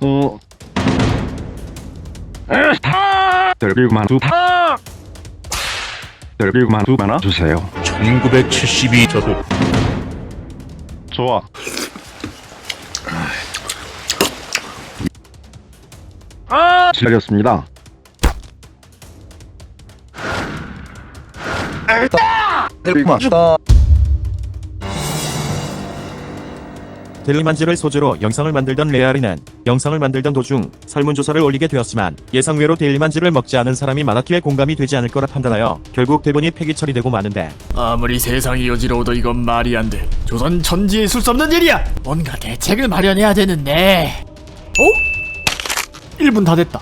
어. 들기만 두 파. 들기만 두 하나 주세요. 1972 저도 좋아. 아, 실례했습니다. 헬마 델리만지를 소재로 영상을 만들던 레아리는 영상을 만들던 도중 설문조사를 올리게 되었지만 예상외로 델리만지를 먹지 않은 사람이 많았기에 공감이 되지 않을 거라 판단하여 결국 대본이 폐기 처리되고 마는데 아무리 세상이 여지러워도 이건 말이 안 돼. 조선 천지에 있을 수 없는 일이야. 뭔가 대책을 마련해야 되는데. 어? 1분 다 됐다.